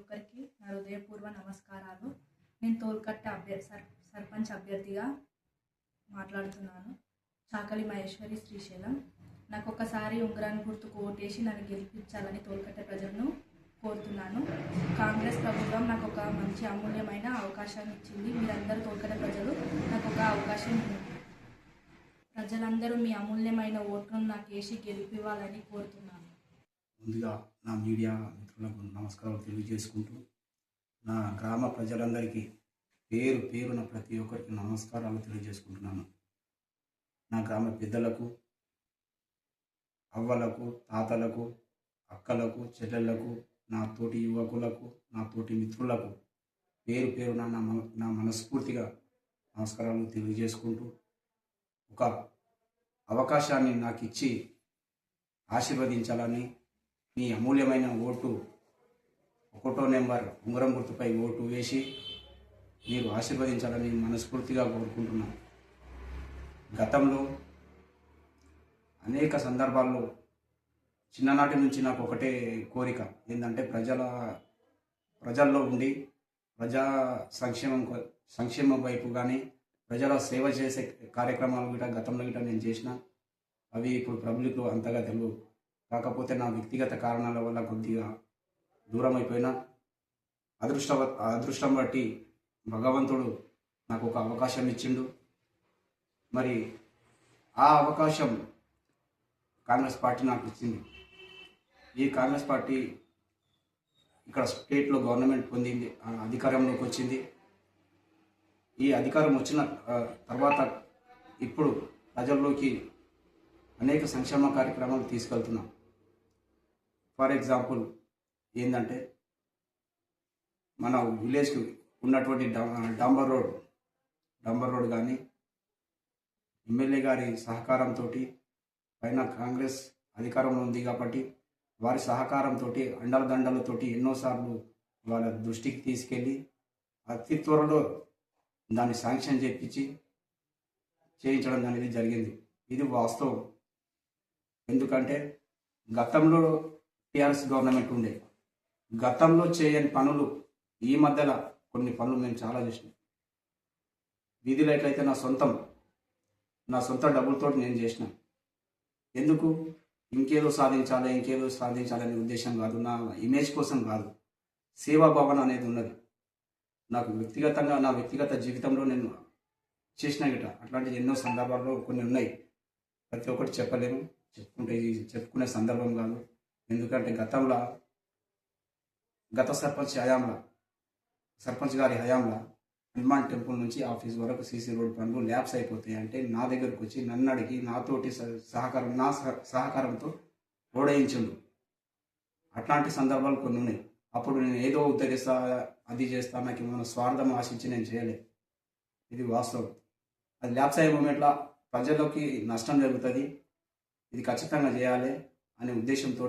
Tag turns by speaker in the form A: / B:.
A: ఒక్కరికి నా హృదయపూర్వ నమస్కారాలు. నేను తోల్కట్ట అభ్యర్థి సర్ సర్పంచ్ అభ్యర్థిగా మాట్లాడుతున్నాను. చాకలి మహేశ్వరి శ్రీశైలం. నాకు ఒకసారి ఉంగరాన్ని గుర్తుకు ఓటేసి నన్ను గెలిపించాలని తోల్కట్ట ప్రజలను కోరుతున్నాను. కాంగ్రెస్ ప్రభుత్వం నాకు ఒక మంచి అమూల్యమైన అవకాశాన్ని ఇచ్చింది. మీరందరూ తోల్కట్ట ప్రజలు నాకు ఒక అవకాశం ప్రజలందరూ మీ అమూల్యమైన ఓట్లను నాకు వేసి గెలిపివ్వాలని కోరుతున్నాను.
B: ముందుగా నా మీడియా మిత్రులకు నమస్కారాలు తెలియజేసుకుంటూ నా గ్రామ ప్రజలందరికీ పేరు పేరున ప్రతి ఒక్కరికి నమస్కారాలు తెలియజేసుకుంటున్నాను. నా గ్రామ పెద్దలకు అవ్వలకు తాతలకు అక్కలకు చెల్లెళ్ళకు నా తోటి యువకులకు నా తోటి మిత్రులకు పేరు పేరున నా మన నా మనస్ఫూర్తిగా నమస్కారాలు తెలియజేసుకుంటూ ఒక అవకాశాన్ని నాకు ఇచ్చి ఆశీర్వదించాలని మీ అమూల్యమైన ఓటు ఒకటో నెంబర్ ఉంగరం గుర్తుపై ఓటు వేసి మీరు ఆశీర్వదించాలని మనస్ఫూర్తిగా కోరుకుంటున్నాను గతంలో అనేక సందర్భాల్లో చిన్ననాటి నుంచి నాకు ఒకటే కోరిక. ఏంటంటే ప్రజల ప్రజల్లో ఉండి ప్రజా సంక్షేమం సంక్షేమం వైపు కానీ ప్రజల సేవ చేసే కార్యక్రమాలు గిట గతంలో గిట నేను చేసిన అవి ఇప్పుడు పబ్లిక్లో అంతగా తెలుగు కాకపోతే నా వ్యక్తిగత కారణాల వల్ల కొద్దిగా దూరం అయిపోయినా అదృష్టవ అదృష్టం బట్టి భగవంతుడు నాకు ఒక అవకాశం ఇచ్చిండు మరి ఆ అవకాశం కాంగ్రెస్ పార్టీ నాకు ఇచ్చింది ఈ కాంగ్రెస్ పార్టీ ఇక్కడ స్టేట్లో గవర్నమెంట్ పొందింది అధికారంలోకి వచ్చింది. ఈ అధికారం వచ్చిన తర్వాత ఇప్పుడు ప్రజల్లోకి అనేక సంక్షేమ కార్యక్రమాలు తీసుకెళ్తున్నాం. ఫర్ ఎగ్జాంపుల్ ఏంటంటే మన విలేజ్కి ఉన్నటువంటి డా- డాంబర్ రోడ్ డాంబర్ రోడ్ కానీ ఎమ్మెల్యే గారి సహకారంతో పైన కాంగ్రెస్ అధికారంలో ఉంది కాబట్టి వారి సహకారంతో అండల దండలతో ఎన్నోసార్లు వాళ్ళ దృష్టికి తీసుకెళ్ళి అతి త్వరలో దాన్ని శాంక్షన్ చేయించి చేయించడం అనేది జరిగింది. ఇది వాస్తవం. ఎందుకంటే గతంలో టీఆర్ఎస్ గవర్నమెంట్ ఉండే. గతంలో చేయని పనులు ఈ మధ్యలో కొన్ని పనులు మేము చాలా చేసినాం. వీధి లైట్లు అయితే నా సొంతం. నా సొంత డబ్బులతో నేను చేసిన. ఎందుకు? ఇంకేదో సాధించాలి ఇంకేదో సాధించాలనే ఉద్దేశం కాదు. నా ఇమేజ్ కోసం కాదు. సేవాభావన అనేది ఉన్నది. నాకు వ్యక్తిగతంగా నా వ్యక్తిగత జీవితంలో నేను చేసిన గిట. అట్లాంటి ఎన్నో సందర్భాల్లో కొన్ని ఉన్నాయి. ప్రతి ఒక్కటి చెప్పలేము. చెప్పుకుంటే ఇది చెప్పుకునే సందర్భం కాదు. ఎందుకంటే గతంలో గత సర్పంచ్ హయాంలో సర్పంచ్ గారి హయాంలో హనుమాన్ టెంపుల్ నుంచి ఆఫీస్ వరకు సీసీ రోడ్ పనులు ల్యాబ్స్ అయిపోతాయి అంటే నా దగ్గరకు వచ్చి నన్ను అడిగి నాతోటి సహకారం నా సహ- సహకారంతో రోడ్ అట్లాంటి సందర్భాలు కొన్ని ఉన్నాయి. అప్పుడు నేను ఏదో ఉద్ధరిస్తా అది చేస్తా నాకు ఏమైనా స్వార్థం ఆశించి నేను చేయలేదు ఇది వాస్తవం. అది ల్యాబ్స్ అయ్యే మూమెంట్లో ప్రజల్లోకి నష్టం జరుగుతుంది. ఇది ఖచ్చితంగా చేయాలి. అనే ఉద్దేశంతో